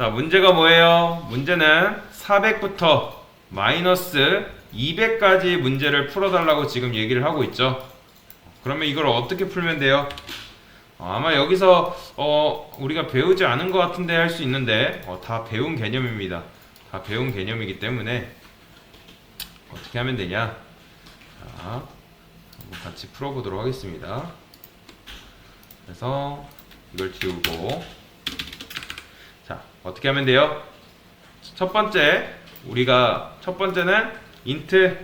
자, 문제가 뭐예요? 문제는 400부터 마이너스 200까지 문제를 풀어달라고 지금 얘기를 하고 있죠. 그러면 이걸 어떻게 풀면 돼요? 어, 아마 여기서 어, 우리가 배우지 않은 것 같은데 할 수 있는데 어, 다 배운 개념입니다. 다 배운 개념이기 때문에 어떻게 하면 되냐? 자, 한번 같이 풀어보도록 하겠습니다. 그래서 이걸 지우고 자 어떻게 하면 돼요? 첫 번째 우리가 첫 번째는 int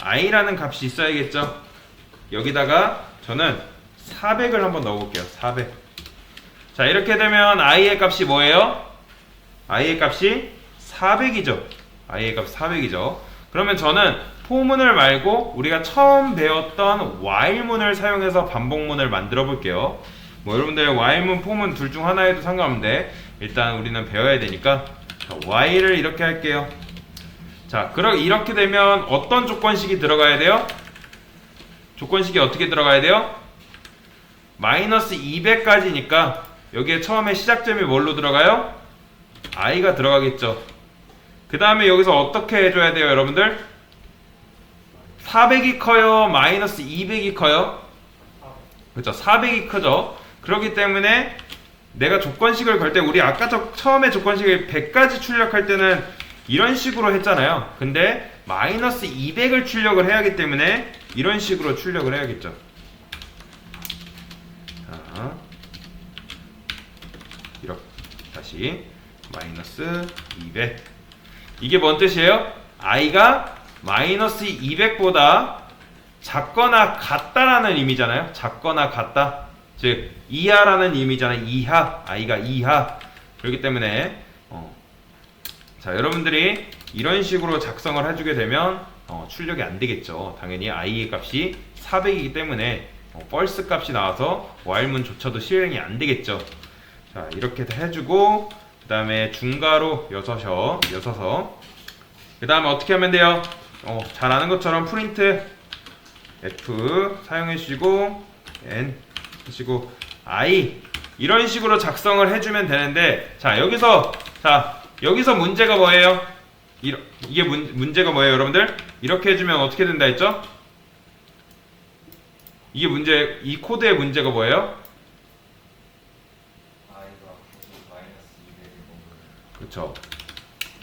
i라는 값이 있어야겠죠. 여기다가 저는 400을 한번 넣어볼게요. 400. 자 이렇게 되면 i의 값이 뭐예요? i의 값이 400이죠. i의 값 400이죠. 그러면 저는 포문을 말고 우리가 처음 배웠던 while문을 사용해서 반복문을 만들어 볼게요. 뭐 여러분들 while문, 포문 둘 중 하나에도 상관없는데 일단 우리는 배워야 되니까 자, while을 이렇게 할게요. 자, 그럼 이렇게 되면 어떤 조건식이 들어가야 돼요? 조건식이 어떻게 들어가야 돼요? 마이너스 200까지니까 여기에 처음에 시작점이 뭘로 들어가요? i가 들어가겠죠. 그 다음에 여기서 어떻게 해줘야 돼요, 여러분들? 400이 커요? 마이너스 200이 커요? 그렇죠. 400이 크죠. 그렇기 때문에 내가 조건식을 걸 때 우리 아까 저 처음에 조건식을 100까지 출력할 때는 이런 식으로 했잖아요. 근데 마이너스 200을 출력을 해야 하기 때문에 이런 식으로 출력을 해야겠죠. 자, 이렇게 다시 마이너스 200 이게 뭔 뜻이에요? i가 마이너스 200보다 작거나 같다라는 의미잖아요. 작거나 같다. 즉 이하라는 의미잖아요. 이하 i가 이하 그렇기 때문에 어, 자 여러분들이 이런 식으로 작성을 해주게 되면 어, 출력이 안 되겠죠. 당연히 i의 값이 400이기 때문에 어, 펄스 값이 나와서 while문조차도 실행이 안 되겠죠. 자 이렇게 해주고 그 다음에 중괄호 여섯여 여섯서 그 다음에 어떻게 하면 돼요? 어, 잘 아는 것처럼 프린트 F 사용해 주시고 N 하시고 I 이런 식으로 작성을 해주면 되는데 자 여기서 자 여기서 문제가 뭐예요? 이러, 이게 문, 문제가 뭐예요 여러분들? 이렇게 해주면 어떻게 된다 했죠? 이게 문제 이 코드의 문제가 뭐예요? i가 계속 마이너스 200을 먹는 그렇죠.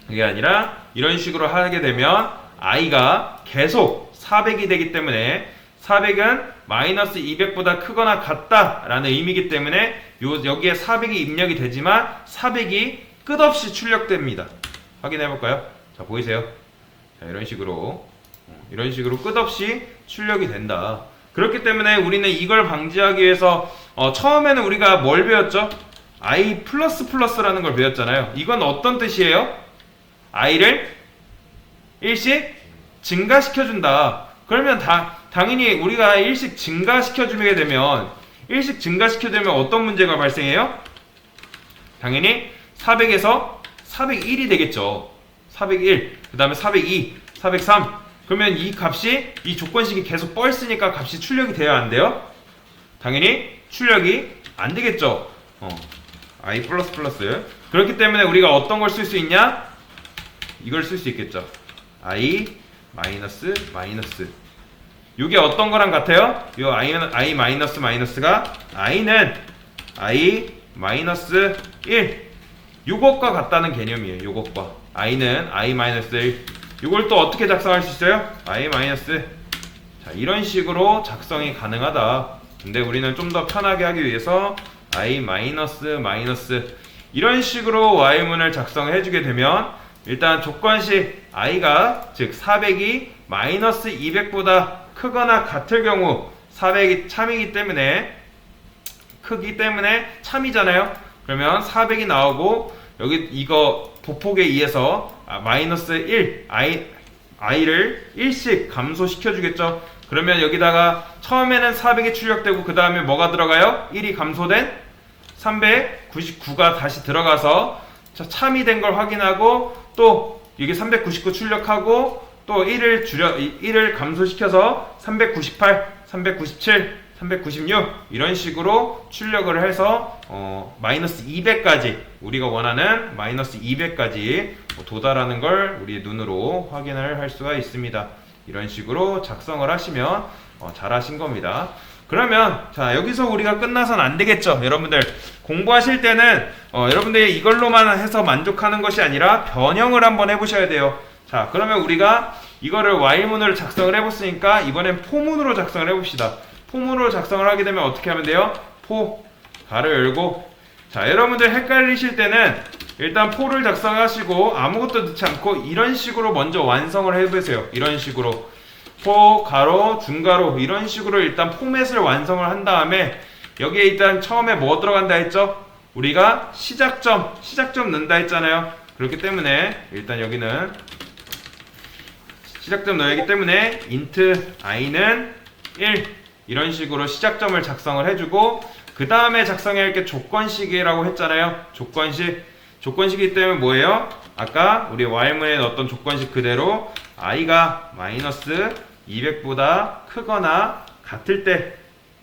그게 아니라 이런 식으로 하게 되면 i가 계속 400이 되기 때문에 400은 마이너스 200보다 크거나 같다라는 의미이기 때문에 요 여기에 400이 입력이 되지만 400이 끝없이 출력됩니다. 확인해 볼까요? 자 보이세요? 자 이런 식으로 어, 이런 식으로 끝없이 출력이 된다. 그렇기 때문에 우리는 이걸 방지하기 위해서 어, 처음에는 우리가 뭘 배웠죠? i 플러스 플러스라는 걸 배웠잖아요. 이건 어떤 뜻이에요? i를 일씩 증가시켜 준다. 그러면 다 당연히 우리가 일씩 증가시켜 주게 되면 일씩 증가시켜 주면 어떤 문제가 발생해요? 당연히 400에서 401이 되겠죠. 401, 그 다음에 402, 403. 그러면 이 값이 이 조건식이 계속 뻘쓰니까 값이 출력이 돼야 안 돼요? 당연히 출력이 안 되겠죠. 어. i 플러스 플러스. 그렇기 때문에 우리가 어떤 걸 쓸 수 있냐? 이걸 쓸 수 있겠죠. i 마이너스 마이너스. 이게 어떤 거랑 같아요? 이 i 마이너스 마이너스가 i는 i 마이너스 1. 요것과 같다는 개념이에요. 요것과 i는 i 마이너스 1. 이걸 또 어떻게 작성할 수 있어요? i 마이너스 자 이런 식으로 작성이 가능하다. 근데 우리는 좀 더 편하게 하기 위해서 i 마이너스 마이너스 이런 식으로 y문을 작성해 주게 되면 일단 조건식 i가 즉 400이 마이너스 200보다 크거나 같을 경우 400이 참이기 때문에 크기 때문에 참이잖아요. 그러면 400이 나오고 여기 이거 보폭에 의해서 아, 마이너스 1 i i를 1씩 감소시켜 주겠죠. 그러면 여기다가 처음에는 400이 출력되고 그 다음에 뭐가 들어가요? 1이 감소된 399가 다시 들어가서 자, 참이 된 걸 확인하고 또 이게 399 출력하고 또 1을 줄여 1을 감소시켜서 398, 397, 396 이런 식으로 출력을 해서 어, 마이너스 200까지 우리가 원하는 마이너스 200까지 도달하는 걸 우리 눈으로 확인을 할 수가 있습니다. 이런 식으로 작성을 하시면 어, 잘하신 겁니다. 그러면 자 여기서 우리가 끝나선 안 되겠죠, 여러분들 공부하실 때는 어, 여러분들이 이걸로만 해서 만족하는 것이 아니라 변형을 한번 해보셔야 돼요. 자 그러면 우리가 이거를 Y문으로 작성을 해봤으니까 이번엔 포문으로 작성을 해봅시다. 포문으로 작성을 하게 되면 어떻게 하면 돼요? 포 가로 열고 자 여러분들 헷갈리실 때는 일단 포를 작성하시고 아무것도 넣지 않고 이런 식으로 먼저 완성을 해보세요. 이런 식으로 포 가로 중가로 이런 식으로 일단 포맷을 완성을 한 다음에 여기에 일단 처음에 뭐 들어간다 했죠? 우리가 시작점 시작점 넣는다 했잖아요. 그렇기 때문에 일단 여기는 시작점 넣어야기 때문에 int i는 1 이런 식으로 시작점을 작성을 해주고 그 다음에 작성해야 할 게 조건식이라고 했잖아요. 조건식 조건식이기 때문에 뭐예요? 아까 우리 while문에 넣었던 조건식 그대로 i가 마이너스 200보다 크거나 같을 때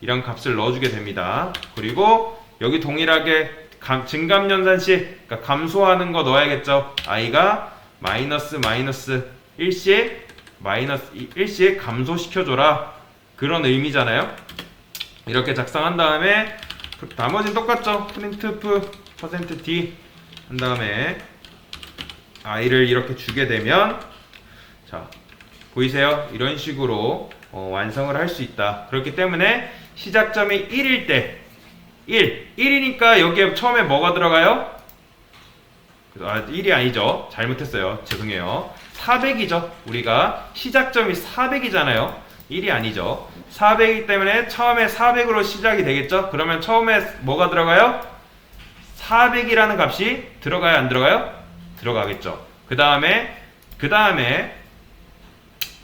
이런 값을 넣어주게 됩니다. 그리고 여기 동일하게 감, 증감연산식 그러니까 감소하는 거 넣어야겠죠. i가 마이너스 마이너스 1씩 마이너스 1씩 감소시켜줘라 그런 의미잖아요. 이렇게 작성한 다음에 나머지는 똑같죠. printf %d 한 다음에 i를 이렇게 주게 되면 자 보이세요? 이런 식으로 어, 완성을 할 수 있다. 그렇기 때문에 시작점이 1일 때 1, 1이니까 여기에 처음에 뭐가 들어가요? 아, 1이 아니죠. 잘못했어요. 죄송해요. 400이죠. 우리가 시작점이 400이잖아요. 1이 아니죠. 400이기 때문에 처음에 400으로 시작이 되겠죠. 그러면 처음에 뭐가 들어가요? 400이라는 값이 들어가요, 안 들어가요? 들어가겠죠. 그 다음에 그 다음에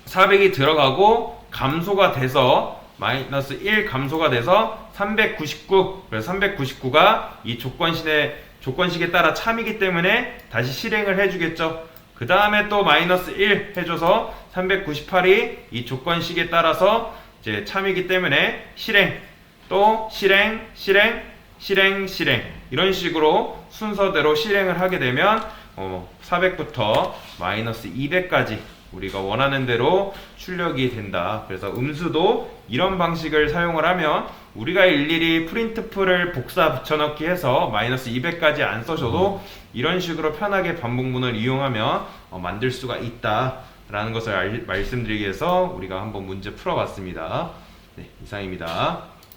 400이 들어가고 감소가 돼서 마이너스 1 감소가 돼서 399 그래서 399가 이 조건식에 조건식에 따라 참이기 때문에 다시 실행을 해주겠죠. 그 다음에 또 마이너스 1 해줘서 398이 이 조건식에 따라서 이제 참이기 때문에 실행 또 실행 실행 실행 실행 이런 식으로 순서대로 실행을 하게 되면 어, 400부터 마이너스 200까지 우리가 원하는 대로 출력이 된다. 그래서 음수도 이런 방식을 사용을 하면 우리가 일일이 프린트풀을 복사 붙여넣기 해서 마이너스 200까지 안 써줘도 이런 식으로 편하게 반복문을 이용하면 어, 만들 수가 있다라는 것을 알- 말씀드리기 위해서 우리가 한번 문제 풀어봤습니다. 네, 이상입니다.